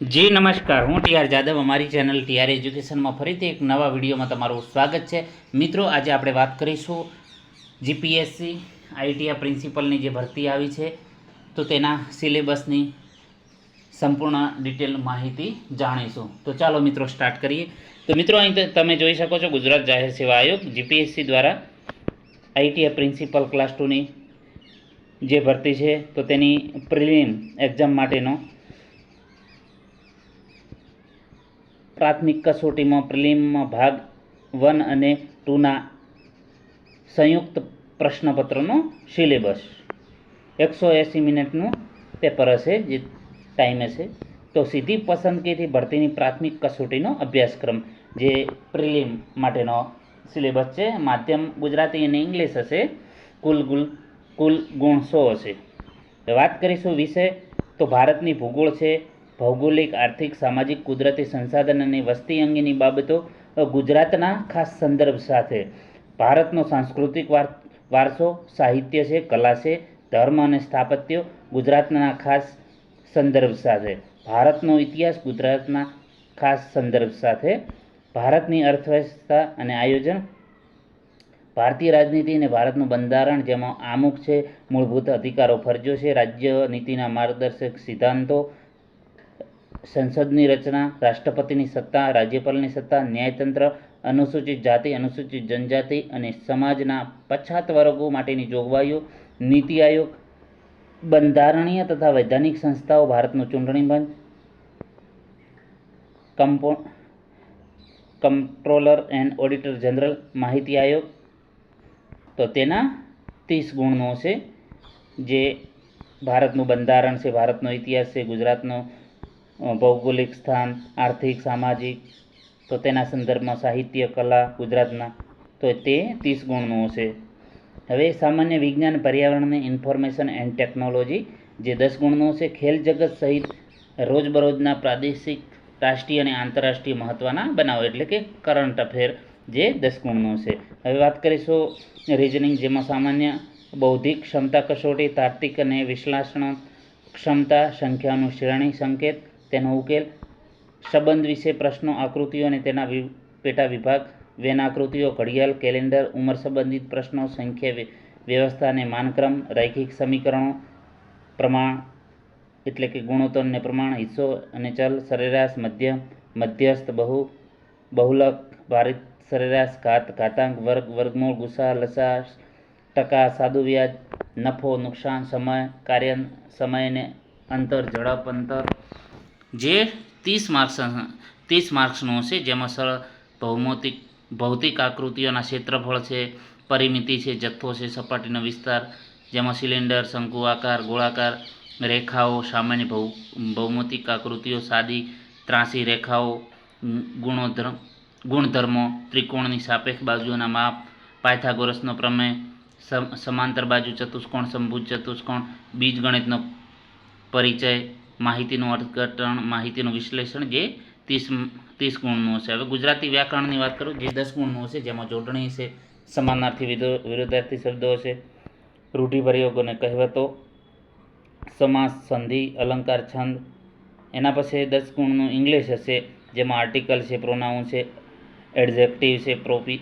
જી, નમસ્કાર. હું ટીઆર જાદવ, અમારી ચેનલ ટીઆર એજ્યુકેશનમાં ફરીથી એક નવા વિડીયોમાં તમારું સ્વાગત છે. મિત્રો, આજે આપણે વાત કરીશું જીપીએસસી આઈટીઆ પ્રિન્સિપલની જે ભરતી આવી છે, તો તેના સિલેબસની સંપૂર્ણ ડિટેલ માહિતી જાણીશું. તો ચાલો મિત્રો સ્ટાર્ટ કરીએ. તો મિત્રો, અહીં તમે જોઈ શકો છો ગુજરાત જાહેર સેવા આયોગ જીપીએસસી દ્વારા આઈટીઆઈ પ્રિન્સિપલ ક્લાસ ટુની જે ભરતી છે, તો તેની પ્રિલિમ એક્ઝામ માટેનો પ્રાથમિક કસોટીમાં પ્રિલિમમાં ભાગ વન અને ટુના સંયુક્ત પ્રશ્નપત્રનો સિલેબસ. એકસો એંસી મિનિટનું પેપર હશે, જે ટાઈમ હશે. તો સીધી પસંદગીથી ભરતીની પ્રાથમિક કસોટીનો અભ્યાસક્રમ, જે પ્રિલિમ માટેનો સિલેબસ છે. માધ્યમ ગુજરાતી અને ઇંગ્લિશ હશે. કુલ ગુલ, કુલ ગુણ સો હશે. વાત કરીશું વિશે તો ભારતની ભૂગોળ છે. ભૌગોલિક, આર્થિક, સામાજિક, કુદરતી સંસાધન અને વસ્તી અંગેની બાબતો ગુજરાતના ખાસ સંદર્ભ સાથે. ભારતનો સાંસ્કૃતિક વાર, વારસો, સાહિત્ય છે, કલા છે, ધર્મ અને સ્થાપત્ય ગુજરાતના ખાસ સંદર્ભ સાથે. ભારતનો ઇતિહાસ ગુજરાતના ખાસ સંદર્ભ સાથે. ભારતની અર્થવ્યવસ્થા અને આયોજન ભારતીય રાજનીતિ અને ભારતનું બંધારણ જેમાં આમુખ છે, મૂળભૂત અધિકારો, ફરજો છે, રાજ્ય નીતિના માર્ગદર્શક સિદ્ધાંતો સંસદની રચના, રાષ્ટ્રપતિની સત્તા, રાજ્યપાલની સત્તા, ન્યાયતંત્ર, અનુસૂચિત જાતિ, અનુસૂચિત જનજાતિ અને સમાજના પછાત વર્ગો માટેની જોગવાઈઓ, નીતિ આયોગ, બંધારણીય તથા વૈધાનિક સંસ્થાઓ, ભારતનું ચૂંટણી પંચ કમ્પો કંટ્રોલર એન્ડ ઓડિટર જનરલ, માહિતી આયોગ. તો તેના ત્રીસ ગુણનો છે જે ભારતનું બંધારણ છે, ભારતનો ઇતિહાસ છે, ગુજરાતનો ભૌગોલિક સ્થાન, આર્થિક, સામાજિક, તો તેના સંદર્ભમાં સાહિત્ય, કલા, ગુજરાતના, તો તે ત્રીસ ગુણનું છે હવે સામાન્ય વિજ્ઞાન, પર્યાવરણ અને ઇન્ફોર્મેશન એન્ડ ટેકનોલોજી જે દસ ગુણનો છે ખેલ જગત સહિત રોજબરોજના પ્રાદેશિક, રાષ્ટ્રીય અને આંતરરાષ્ટ્રીય મહત્ત્વના બનાવો, એટલે કે કરંટ અફેર જે દસ ગુણનો છે હવે વાત કરીશું રિઝનિંગ જેમાં સામાન્ય બૌદ્ધિક ક્ષમતા કસોટી, તાર્કિક અને વિશ્લેષણ ક્ષમતા, સંખ્યાનું શ્રેણી સંકેત તેનો ઉકેલ, સંબંધ વિશે પ્રશ્નો, આકૃતિઓ અને તેના પેટા વિભાગ, વેન આકૃતિઓ, ઘડિયાળ, કેલેન્ડર, ઉંમર સંબંધિત પ્રશ્નો, સંખ્યા વ્યવસ્થા અને માનક્રમ, રૈખિક સમીકરણો, પ્રમાણ એટલે કે ગુણોત્તર અને પ્રમાણ, હિસ્સો અને ચલ, સરેરાશ, મધ્ય, મધ્યસ્થ, બહુ, બહુલક, ભારિત, સરેરાશ, ઘાત, ઘાતાંક, વર્ગ, વર્ગમૂળ ગુસા લસા, ટકા, સાદુ વ્યાજ, નફો, નુકસાન, સમય કાર્ય સમય અને અંતર, ઝડપ, અંતર જે ત્રીસ માર્ક્સ ત્રીસ માર્ક્સનો હશે જેમાં સરળ ભૌમોતિક, ભૌતિક આકૃતિઓના ક્ષેત્રફળ છે, પરિમિતિ છે, જથ્થો છે, સપાટીનો વિસ્તાર, જેમાં સિલિન્ડર, શંકુ આકાર, ગોળાકાર, રેખાઓ, સામાન્ય ભૌ, ભૌમોતિક આકૃતિઓ, સાદી, ત્રાસી રેખાઓ ગુણોધર્મ ગુણધર્મો, ત્રિકોણની સાપેક્ષ બાજુઓના માપ, પાયથાગોરસનો પ્રમેય, સમ- સમાંતર બાજુ ચતુષ્કોણ, સંભુજ ચતુષ્કોણ, બીજગણિતનો પરિચય માહિતીનું અર્થઘટન, માહિતીનું વિશ્લેષણ જે ત્રીસ ત્રીસ ગુણનું હશે. હવે ગુજરાતી વ્યાકરણની વાત કરું, જે દસ ગુણનું હશે, જેમાં જોડણી છે સમાનાર્થી વિરોધાર્થી શબ્દો હશે રૂઢિપ્રયોગ અને કહેવતો, સમાસ, સંધિ, અલંકાર, છંદ, એના પછી દસ ગુણનું ઇંગ્લિશ હશે, જેમાં આર્ટિકલ છે, પ્રોનાઉન છે એડજેક્ટિવ છે, પ્રોપી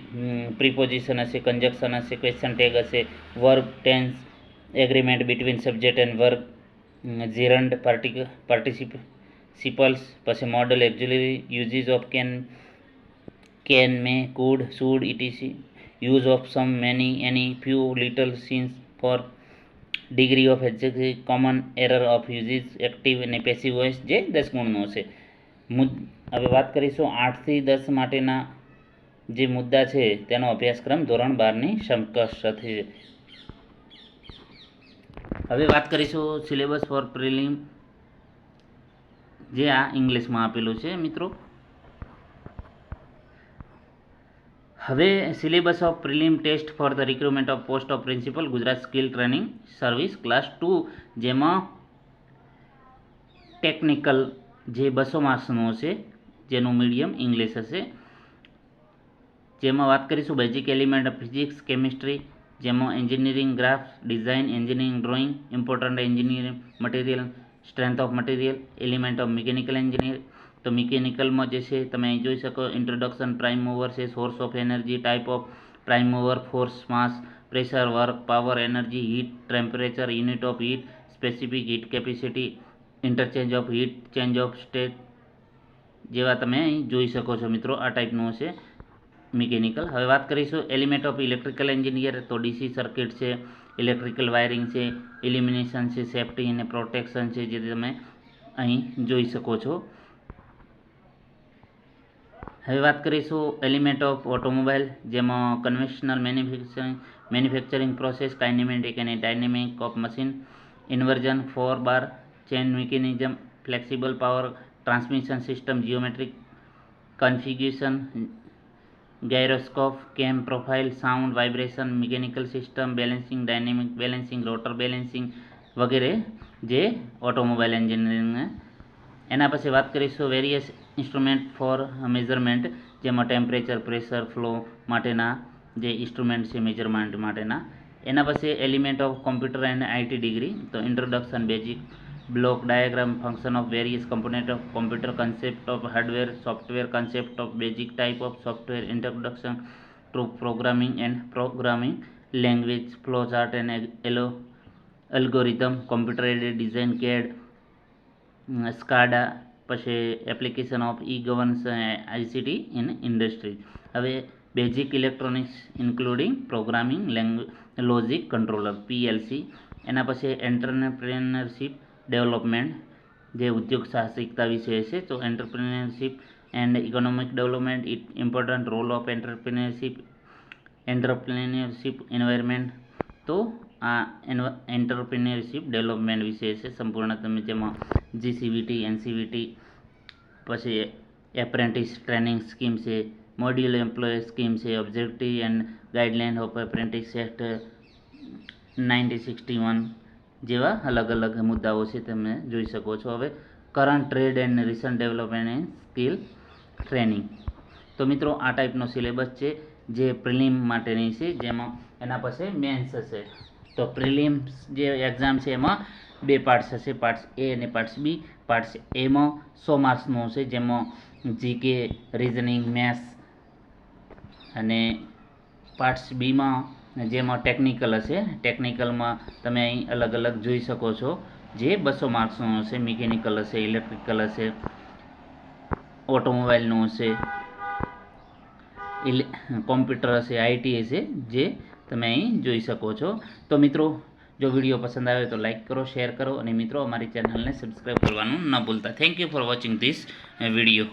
પ્રિપોઝિશન હશે કન્જક્શન હશે, ક્વેશ્ચન ટેગ હશે, verb, tense, agreement between subject and work gerund participles પછી modal auxiliary uses of can can may could should etc use of some many any few little since for degree of exact common error of uses active અને passive voice જે દસ ગુણનો છે. મુદ, હવે વાત કરીશું આઠથી દસ માટેના જે મુદ્દા છે, તેનો અભ્યાસક્રમ ધોરણ બારની સમકક્ષ સાથે હવે વાત કરીશું સિલેબસ ફોર પ્રિલિમ જે આ ઇંગ્લિશમાં આપેલું છે, મિત્રો. હવે syllabus of prelim test for the recruitment of post of principal Gujarat skill training service class two જેમાં ટેકનિકલ જે બસો માર્ક્સનો હશે જેનું મીડિયમ ઇંગ્લિશ હશે. જેમાં વાત કરીશું basic element of physics chemistry જેમાં engineering graphs design engineering drawing important engineering material strength of material element of mechanical engineer તો મિકેનિકલમાં જે છે, તમે અહીં જોઈ શકો ઇન્ટ્રોડક્શન પ્રાઇમ મૂવર છે source of energy type of prime mover force mass pressure work power energy heat temperature unit of heat specific heat capacity interchange of heat change of state જેવા તમે અહીં જોઈ શકો છો મિત્રો, આ ટાઈપનું હશે. મિકેનિકલ હવે વાત કરીશું એલિમેન્ટ ઓફ ઇલેક્ટ્રિકલ એન્જિનિયર તો ડીસી સર્કિટ છે ઇલેક્ટ્રિકલ વાયરિંગ છે ઇલિમિનેશન છે સેફ્ટી અને પ્રોટેક્શન છે, જે તમે અહીં જોઈ શકો છો. હવે વાત કરીશું એલિમેન્ટ ઓફ ઓટોમોબાઈલ જેમાં conventional manufacturing manufacturing process kinematic અને dynamic of machine inversion four bar chain mechanism flexible power transmission system geometric configuration gyroscope cam profile sound vibration mechanical system balancing dynamic balancing rotor balancing વગેરે જે automobile engineering એના પછી વાત કરીશું various instrument for measurement જેમાં temperature pressure flow માટેના જે instrument છે મેજરમેન્ટ માટેના. એના પછી element of computer and IT degree તો introduction basic block diagram function of various component of computer concept of hardware software concept of basic type of software introduction to programming and programming language flowchart and algorithm computer aided design CAD scada પછી application of e governance ICT in industry હવે basic electronics including programming lang logic controller PLC એના પછી એન્ટરપ્રેનરશિપ development જે ઉદ્યોગ સાહસિકતા વિશે છે. તો entrepreneurship and economic development it important role of entrepreneurship entrepreneurship environment તો આ એન્ટરપ્રિન્યોરશિપ ડેવલપમેન્ટ વિશે છે. સંપૂર્ણ તમે જેમાં જીસીવીટી એનસીવીટી પછી એપ્રેન્ટિસ ટ્રેનિંગ સ્કીમ છે મોડ્યુલ એમ્પ્લોય સ્કીમ છે objective and guideline of apprentice act nineteen sixty one જેવા અલગ અલગ મુદ્દાઓ છે તમે જોઈ શકો છો હવે. Current trade and recent development and skill training તો મિત્રો, આ ટાઈપનો સિલેબસ છે, જે પ્રિલિમ માટેની છે, જેમાં એના પાસે મેન્સ હશે. તો પ્રિલિમ્સ જે એક્ઝામ છે, એમાં બે પાર્ટ્સ હશે. પાર્ટ્સ એ અને પાર્ટ્સ બી પાર્ટ્સ એમાં સો માર્ક્સનું હશે, જેમાં જીકે રિઝનિંગ મેથ્સ અને પાર્ટ્સ બીમાં જેમાં ટેકનિકલ હશે. ટેકનિકલમાં તમે અહીં અલગ અલગ જોઈ શકો છો. જે બસો માર્ક્સનું હશે મિકેનિકલ હશે ઇલેક્ટ્રિકલ હશે ઓટોમોબાઈલનું હશે ઇલે કોમ્પ્યુટર હશે આઈટી હશે, જે તમે અહીં જોઈ શકો છો. તો મિત્રો, જો વીડિયો પસંદ આવે તો લાઈક કરો શેર કરો અને મિત્રો, અમારી ચેનલને સબસ્ક્રાઈબ કરવાનું ન ભૂલતા. Thank you for watching this video